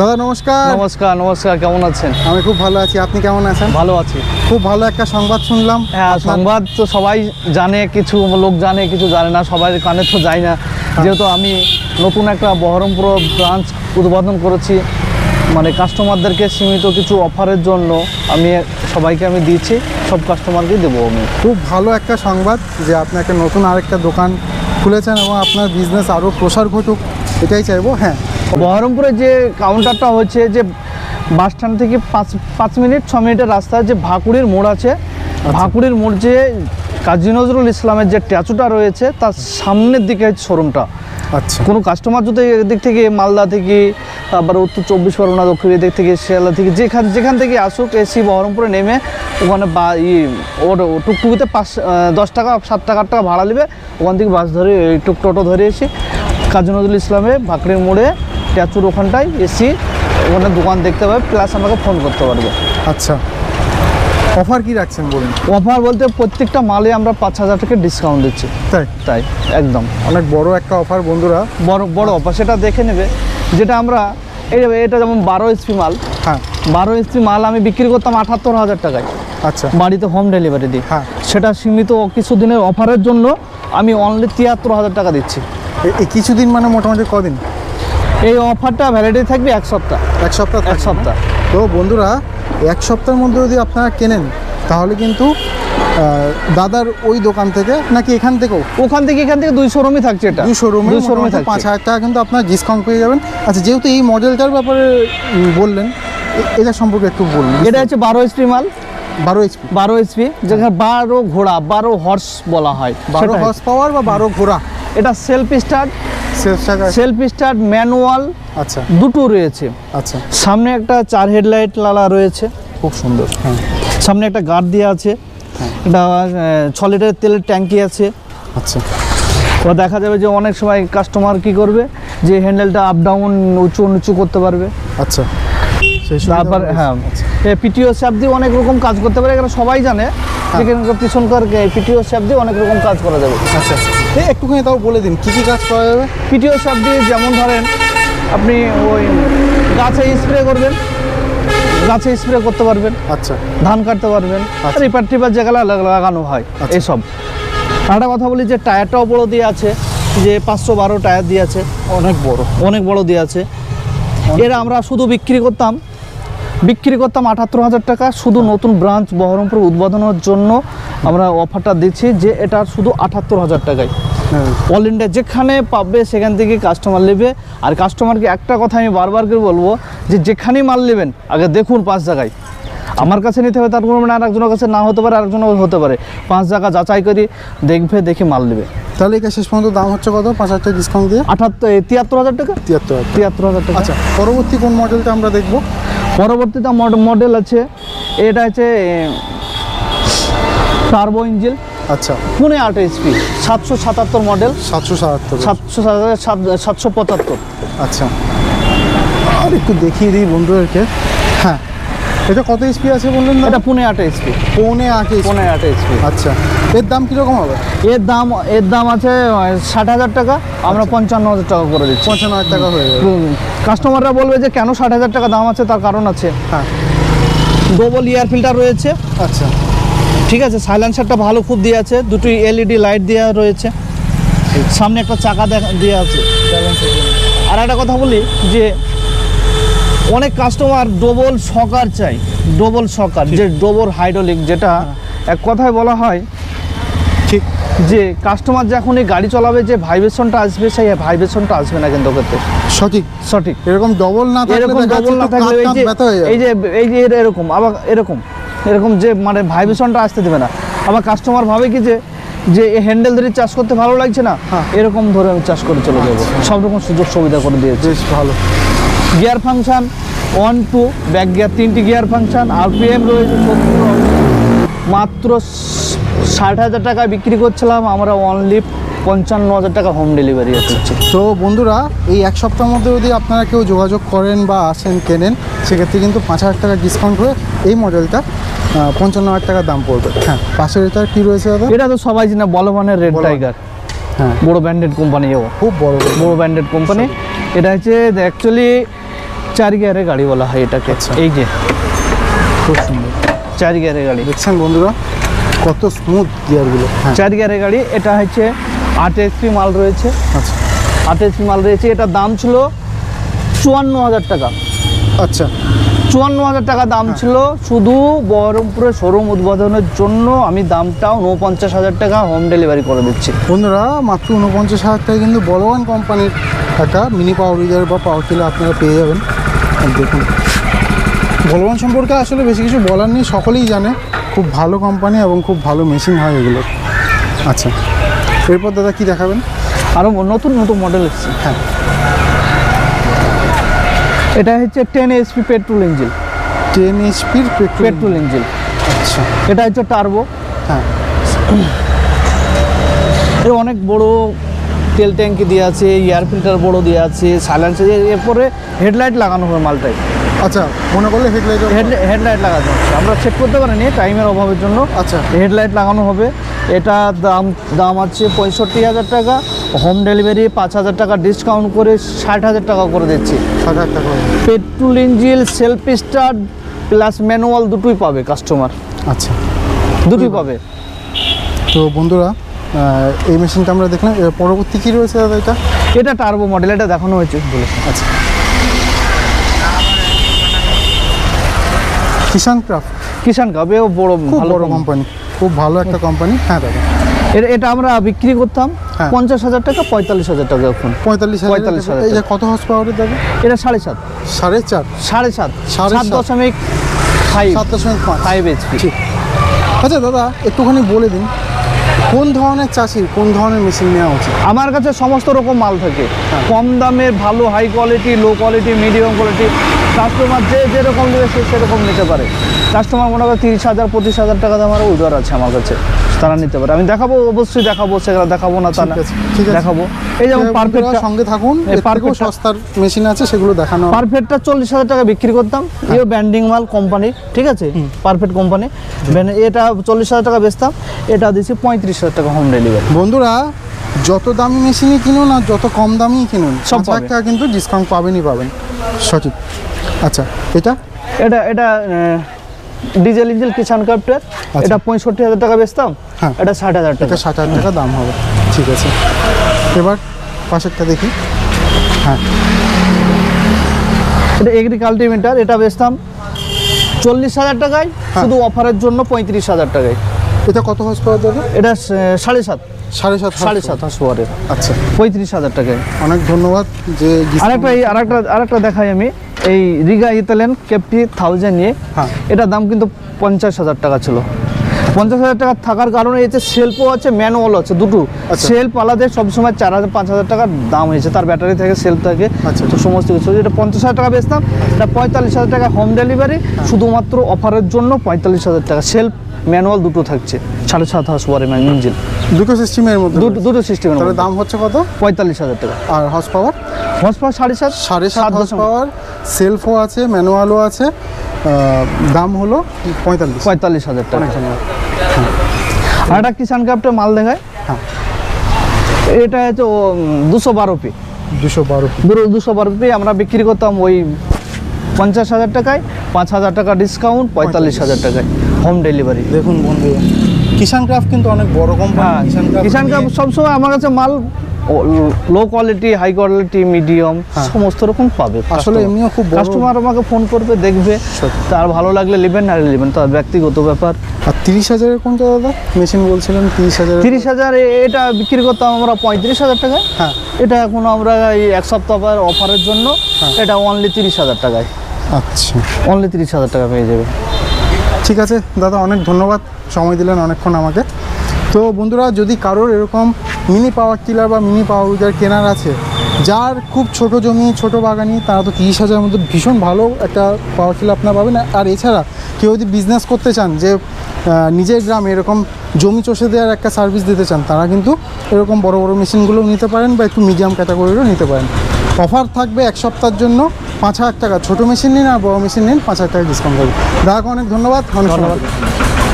দাদা নমস্কার। নমস্কার নমস্কার কেমন আছেন? আমি খুব ভালো আছি আপনি কেমন আছেন? ভালো আছি। খুব ভালো একটা সংবাদ শুনলাম। হ্যাঁ সংবাদ তো সবাই জানে কিছু লোক জানে কিছু জানে না সবার কানে তো যায় না। যেহেতু আমি নতুন একটা বহরমপুর ব্রাঞ্চ উদ্বোধন করেছি মানে কাস্টমারদেরকে সীমিত কিছু অফারের জন্য আমি সবাইকে আমি দিয়েছি সব কাস্টমারকে দেবো আমি। খুব ভালো একটা সংবাদ যে আপনি একটা নতুন আরেকটা দোকান খুলেছেন এবং আপনার বিজনেস আরও প্রসার ঘটুক এটাই চাইব। হ্যাঁ বহরমপুরে যে কাউন্টারটা হচ্ছে যে বাস স্ট্যান্ড থেকে পাঁচ পাঁচ মিনিট ছ মিনিটের রাস্তা যে ভাকুড়ির মোড় আছে ভাকুড়ির মোড় যে কাজী নজরুল ইসলামের যে ট্যাচুটা রয়েছে তার সামনের দিকে শোরুমটা। আচ্ছা। কোনো কাস্টমার যদি এদিক থেকে মালদা থেকে তারপরে উত্তর চব্বিশ পরগনা দক্ষিণ এদিক থেকে শিয়ালদা থেকে যেখান যেখান থেকে আসুক এসি বহরমপুরে নেমে ওখানে বা ই ওর টুকটুকিতে পাঁচ দশ টাকা সাত টাকা টাকা ভাড়া নেবে ওখান থেকে বাস ধরে এই টুক টোটো ধরে এসে কাজী নজরুল ইসলামে ভাকড়ির মোড়ে ট্যাচুর ওখানটায় এসি ওখানে দোকান দেখতে পাবে প্লাস আমাকে ফোন করতে পারবে। আচ্ছা। অফার কি রাখছেন বলুন? অফার বলতে প্রত্যেকটা মালে আমরা পাঁচ হাজার টাকা ডিসকাউন্ট দিচ্ছি। তাই? তাই একদম। অনেক বড় একটা অফার বন্ধুরা। বড় বড় অফার সেটা দেখে নেবে। যেটা আমরা এই এটা যেমন বারো এসপি মাল। হ্যাঁ। বারো এসপি মাল আমি বিক্রি করতাম আঠাত্তর হাজার টাকায়। আচ্ছা। বাড়িতে হোম ডেলিভারি দিই হ্যাঁ। সেটা সীমিত কিছুদিনের অফারের জন্য আমি অনলি তিয়াত্তর হাজার টাকা দিচ্ছি। কিছুদিন মানে মোটামুটি কদিন? এই অফারটা ভ্যালিডিটি থাকবে এক সপ্তাহ। এক সপ্তাহ এক সপ্তাহ। তো বন্ধুরা এক সপ্তাহের মধ্যে যদি আপনারা কেনেন তাহলে কিন্তু দাদার ওই দোকান থেকে নাকি এখান থেকেও? ওখান থেকে এখান থেকে দুই শোরুমই থাকছে এটা। দুই শোরুমে দুই শোরুমে পাঁচ হাজার টাকা কিন্তু আপনার ডিসকাউন্ট পেয়ে যাবেন। আচ্ছা যেহেতু এই মডেলটার ব্যাপারে বললেন এটা সম্পর্কে একটু বলুন। এটা হচ্ছে বারো এসপি মাল। বারো এইচপি বারো এসপি যেখানে বারো ঘোড়া বারো হর্স বলা হয়। বারো হর্স পাওয়ার বা বারো ঘোড়া? এটা self start self start manual আচ্ছা। দুটো রয়েছে। আচ্ছা। সামনে একটা চার হেডলাইট লালা রয়েছে। খুব সুন্দর। হ্যাঁ। সামনে একটা গার্ড দেওয়া আছে। এটা আহ, ছ লিটারের তেলের ট্যাঙ্কি আছে। আচ্ছা। ও দেখা যাবে যে অনেক সময় কাস্টমার কি করবে? যে হ্যান্ডেলটা আপ ডাউন উঁচু নিচু করতে পারবে। আচ্ছা। তারপর হ্যাঁ আচ্ছা। পিটিও স্যাপ দিয়ে অনেক রকম কাজ করতে পারে। এখানে সবাই জানে। পিছনকার পিটিও স্যাপ দিয়ে অনেক রকম কাজ করা যাবে। আচ্ছা। একটুখানি তাও বলে দিন কী কী কাজ করা যাবে? পিটিও স্যাপ দিয়ে যেমন ধরেন আপনি ওই গাছে স্প্রে করবেন গাছে স্প্রে করতে পারবেন আচ্ছা। ধান কাটতে পারবেন আচ্ছা। রিপার টিপার যেগুলো লাগা- লাগানো হয় আচ্ছা। এইসব আর একটা কথা বলি যে টায়ারটাও বড় দিয়ে আছে যে পাঁচশো বারো টায়ার দিয়ে আছে। অনেক বড়। অনেক বড় দিয়ে আছে। এরা আমরা শুধু বিক্রি করতাম বিক্রি করতাম আটাত্তর হাজার টাকা শুধু নতুন ব্রাঞ্চ বহরমপুর উদ্বোধনের জন্য আমরা অফারটা দিচ্ছি যে এটা শুধু আটাত্তর হাজার টাকায়। হ্যাঁ অল ইন্ডিয়া যেখানে পাবে সেখান থেকে কাস্টমার নেবে। আর কাস্টমারকে একটা কথা আমি বারবার করে বলব যে যেখানেই মাল নেবেন আগে দেখুন পাঁচ জায়গায়। আমার কাছে নিতে হবে তার কোনো মানে আরেকজনের কাছে না হতে পারে আরেকজনের হতে পারে। পাঁচ জায়গা যাচাই করি দেখবে দেখে মাল নেবে। তাহলে এটা শেষ পর্যন্ত দাম হচ্ছে কত? পাঁচ হাজার টাকা ডিসকাউন্ট দিয়ে? আটাত্তর এই তিয়াত্তর হাজার টাকা? তিয়াত্তর হাজার তিয়াত্তর হাজার টাকা। আচ্ছা পরবর্তী কোন মডেলটা আমরা দেখব? পরবর্তীতে মডেল আছে। এটা হচ্ছে টার্বো ইঞ্জিন। আচ্ছা। পুনে আট এইচপি সাতশো সাতাত্তর মডেল। সাতশো সাতাত্তর। সাতশো সাতশো পঁচাত্তর। আচ্ছা। আর একটু দেখিয়ে দিই বন্ধুদেরকে। হ্যাঁ এটা কত এইচপি আছে বললেন না এটা পুনে আট এইচপি পৌনে আট পুনে আট এইচপি আচ্ছা এর দাম কীরকম হবে? এর দাম এর দাম আছে ষাট হাজার টাকা। আমরা পঞ্চান্ন হাজার টাকা করে দিচ্ছি। পঞ্চান্ন হাজার টাকা হয়ে যাবে। কাস্টমাররা বলবে যে কেন ষাট হাজার টাকা দাম আছে? তার কারণ আছে। হ্যাঁ। ডবল ইয়ার ফিল্টার রয়েছে। আচ্ছা। ঠিক আছে সাইলেন্সারটা ভালো খুব দিয়ে আছে দুটি এলইডি লাইট দেওয়া রয়েছে। সামনে একটা চাকা দেওয়া আছে। আর একটা কথা বলি যে অনেক কাস্টমার ডবল সকার চাই ডবল সকার যে ডবল হাইড্রোলিক যেটা এক কথায় বলা হয় ঠিক যে কাস্টমার যখন এই গাড়ি চালাবে যে ভাইব্রেশনটা আসবে সেই ভাইব্রেশনটা আসবে না কিন্তু ক্ষেত্রে সঠিক। সঠিক। এরকম ডবল না থাকলে এরকম ডবল না থাকলে এই যে হয়ে। এই যে এরকম আবার এরকম। এরকম যে মানে ভাইব্রেশনটা আসতে দেবে না। আবার কাস্টমার ভাবে কি যে যে হ্যান্ডেল ধরে চাষ করতে ভালো লাগছে না হ্যাঁ। এরকম ধরে আমি চাষ করে চলে যাব। সব রকম সুযোগ সুবিধা করে দিয়েছে। বেশ ভালো। Gear function one two back gear তিনটি গিয়ার ফাংশন আরপিএম রয়েছে মাত্র ষাট হাজার টাকা বিক্রি করছিলাম আমরা অনলি পঞ্চান্ন হাজার টাকা হোম ডেলিভারি হচ্ছে তো বন্ধুরা এই এক সপ্তাহের মধ্যে যদি আপনারা কেউ যোগাযোগ করেন বা আসেন কেনেন সেক্ষেত্রে কিন্তু পাঁচ হাজার টাকা ডিসকাউন্ট হয়ে এই মডেলটা পঞ্চান্ন হাজার টাকার দাম পড়বে। হ্যাঁ পাশের এটা কী রয়েছে দাদা? এটা তো সবাই জানে বলবানের রেড টাইগার হ্যাঁ। বড় ব্র্যান্ডেড কোম্পানি ও খুব বড় বড় ব্র্যান্ডেড কোম্পানি এটা হচ্ছে অ্যাকচুয়ালি চার গিয়ারের গাড়ি বলা হয় এটাকে। আচ্ছা। এই যে। খুব সুন্দর। চার গিয়ারের গাড়ি। দেখছেন বন্ধুরা কত স্মুথ গিয়ারগুলো হ্যাঁ। চার গিয়ারের গাড়ি এটা হচ্ছে আট এসপি মাল রয়েছে। আচ্ছা। আট এসপি মাল রয়েছে। এটার দাম ছিল চুয়ান্ন হাজার টাকা। আচ্ছা। চুয়ান্ন হাজার টাকা দাম ছিল। শুধু বহরমপুরে শোরুম উদ্বোধনের জন্য আমি দামটাও উনপঞ্চাশ হাজার টাকা হোম ডেলিভারি করে দিচ্ছি। বন্ধুরা মাত্র উনপঞ্চাশ হাজার টাকা কিন্তু বলবান কোম্পানির একটা মিনি পাওয়ার উইজার বা পাওয়ার টিলার আপনারা পেয়ে যাবেন। দেখুন। বলবান সম্পর্কে আসলে বেশি কিছু বলার নেই। সকলেই জানে খুব ভালো কোম্পানি এবং খুব ভালো মেশিন হয় এগুলো। আচ্ছা। এরপর দাদা কি দেখাবেন? আরও নতুন নতুন মডেল এসছে। হ্যাঁ। এটা হচ্ছে ten SP petrol engine ten এইচপির petrol engine আচ্ছা। এটা হচ্ছে টার্বো হ্যাঁ। এর অনেক বড় তেল ট্যাঙ্কি দিয়ে আছে এয়ার ফিল্টার বড় দিয়ে আছে সাইলেন্সার এরপরে হেডলাইট লাগানো হবে মালটায়। আচ্ছা মনে করলে হেডলাইট হেডলাইট লাগানো আমরা চেক করতে পারিনি টাইমের অভাবের জন্য। আচ্ছা। হেডলাইট লাগানো হবে। এটা দাম দাম আছে পঁয়ষট্টি হাজার টাকা। হোম ডেলিভারি পাঁচ হাজার টাকা ডিসকাউন্ট করে ষাট হাজার টাকা করে দিচ্ছি। ষাট হাজার টাকা। Petrol engine self start plus manual দুটোই পাবে কাস্টমার আচ্ছা। দুটোই পাবে। তো বন্ধুরা এই মেশিনটা আমরা দেখলাম। এর পরবর্তী কী রয়েছে দাদা এটা? এটা টার্বো মডেল এটা দেখানো হয়েছে বলে আচ্ছা। কিষান ক্রাফট কিষান কাপ এও বড় ভালো বড় কোম্পানি খুব ভালো একটা কোম্পানি হ্যাঁ দাদা। এটা আমরা বিক্রি করতাম হ্যাঁ। পঞ্চাশ হাজার টাকা পঁয়তাল্লিশ হাজার টাকা এখন। পঁয়তাল্লিশ পঁয়তাল্লিশ হাজার যে কত হর্স পাওয়ারের দাদা? এটা সাড়ে সাত। সাড়ে চার? সাড়ে সাত। সাড়ে সাত। দশমিক ফাইভ সাত দশমিক ফাইভ এইচপি আচ্ছা দাদা একটুখানি বলে দিন কোন ধরনের চাষির কোন ধরনের মেশিন নেওয়া উচিত? আমার কাছে সমস্ত রকম মাল থাকে। হ্যাঁ। কম দামের ভালো high quality low quality medium quality customer যে যেরকম নেবে সে সেরকম নিতে পারে। কাস্টমার মনে করে তিরিশ হাজার পঁচিশ হাজার টাকা দামের উইডার আছে আমার কাছে। তারা নিতে পারে। আমি দেখাবো অবশ্যই দেখাবো সেগুলো দেখাবো না তা না। ঠিক আছে, দেখাবো। এই যেমন পারফেক্ট সঙ্গে থাকুন perfect- সস্তার মেশিন আছে সেগুলো দেখানো। পারফেক্টটা চল্লিশ হাজার টাকা বিক্রি করতাম। ইও ব্যান্ডিং মাল কোম্পানির ঠিক আছে? পারফেক্ট কোম্পানি এটা চল্লিশ হাজার টাকা বেচতাম। এটা দিচ্ছি পঁয়ত্রিশ হাজার টাকা হোম ডেলিভারি বন্ধুরা যত দামি মেশিনই কিনুন আর যত কম দামি কিনুন সব সব টাকা কিন্তু ডিসকাউন্ট পাবেনই পাবেন। সঠিক। আচ্ছা এটা? এটা এটা ডিজেল ইঞ্জিল কিষান কাপ্টার এটা পঁয়ষট্টি হাজার টাকা বেচতাম। হ্যাঁ। এটা ষাট হাজার টাকা। এটা ষাট হাজার টাকা দাম হবে। ঠিক আছে। এবার পাশেরটা দেখি। হ্যাঁ। এটা এগ্রিকালটিমিটার এটা বেচতাম চল্লিশ হাজার টাকায় হ্যাঁ। শুধু অফারের জন্য পঁয়ত্রিশ হাজার টাকায়। এটা কত হর্স পাওয়ার দাদা এটা সাড়ে সাত। সাড়ে সাত সাড়ে সাত হাস পাওয়ারের। আচ্ছা। পঁয়ত্রিশ হাজার টাকায়। অনেক ধন্যবাদ যে আরেকটা আরেকটা আরেকটা দেখাই আমি। এই রিগা ইতালিয়ান ক্যাপটি থাউজেন্ড নিয়ে হ্যাঁ। এটার দাম কিন্তু পঞ্চাশ হাজার টাকা ছিল। পঞ্চাশ হাজার টাকা থাকার কারণে এতে সেলফও আছে ম্যানুয়াল আছে দুটো। আচ্ছা। সেলফ আলাদা সবসময় চার হাজার পাঁচ হাজার টাকার দাম হয়েছে তার ব্যাটারি থাকে সেলফ থাকে আচ্ছা। তো সমস্ত কিছু। এটা পঞ্চাশ হাজার টাকা বেচতাম এটা পঁয়তাল্লিশ হাজার টাকা হোম ডেলিভারি হ্যাঁ। শুধুমাত্র অফারের জন্য পঁয়তাল্লিশ হাজার টাকা। সেলফ ম্যানুয়াল দুটো থাকছে সাড়ে সাত হাউস ওয়ারে ইঞ্জিন দুটো সিস্টেমের মধ্যে দুটো দুটো সিস্টেমের দাম হচ্ছে কত? পঁয়তাল্লিশ হাজার টাকা। আর হাউস পাওয়ার হর্স পাওয়ার সাড়ে সাত? সাড়ে সাত হর্স পাওয়ার সেলফও আছে ম্যানুয়ালও আছে দাম হলো পঁয়তাল্লিশ। পঁয়তাল্লিশ হাজার টাকা। অনেক আর একটা কিষান কাপটা মাল দেখায়। হ্যাঁ। এটা হচ্ছে দুশো বারো পি। দুশো বারো দুশো বারো পি আমরা বিক্রি করতাম ওই পঞ্চাশ হাজার টাকায় পাঁচ হাজার টাকা ডিসকাউন্ট পঁয়তাল্লিশ হাজার টাকায় হোম ডেলিভারি দেখুন বন্ধু কিষান ক্রাফট কিন্তু অনেক বড় কোম্পানি হ্যাঁ। কিষান ক্রাফট সবসময় আমার কাছে মাল low quality high quality medium. সমস্ত রকম পাবে আসলে এমনিও খুব কাস্টমার আমাকে ফোন করবে দেখবে। তার ভালো লাগলে নেবেন না নেবেন তার ব্যক্তিগত ব্যাপার। আর তিরিশ হাজারের কোনটা দাদা? মেশিন বলছিলেন তিরিশ হাজার তিরিশ হাজার এটা বিক্রি করতাম আমরা পঁয়ত্রিশ হাজার টাকায়। হ্যাঁ। এটা এখন আমরা এই এক সপ্তাহ পর অফারের জন্য হ্যাঁ। এটা অনলি তিরিশ হাজার টাকায়। আচ্ছা। অনলি তিরিশ হাজার টাকা পেয়ে যাবে। ঠিক আছে দাদা অনেক ধন্যবাদ। সময় দিলেন অনেকক্ষণ আমাকে। তো বন্ধুরা যদি কারোর এরকম মিনি পাওয়ার টিলার বা মিনি পাওয়ার উইজার কেনার আছে যার খুব ছোট জমি ছোট বাগানি তারা তো তিরিশ হাজারের মধ্যে ভীষণ ভালো একটা পাওয়ার টিলার আপনার পাবেন। আর এছাড়া কেউ যদি বিজনেস করতে চান যে নিজের গ্রামে এরকম জমি চষে দেওয়ার একটা সার্ভিস দিতে চান তারা কিন্তু এরকম বড় বড় মেশিনগুলোও নিতে পারেন বা একটু মিডিয়াম ক্যাটাগরিরও নিতে পারেন। অফার থাকবে এক সপ্তাহের জন্য পাঁচ হাজার টাকা। ছোটো মেশিন নিন আর বড় মেশিন নিন পাঁচ হাজার টাকা ডিসকাউন্ট পাবেন দাদাকে অনেক ধন্যবাদ। অনেক ধন্যবাদ।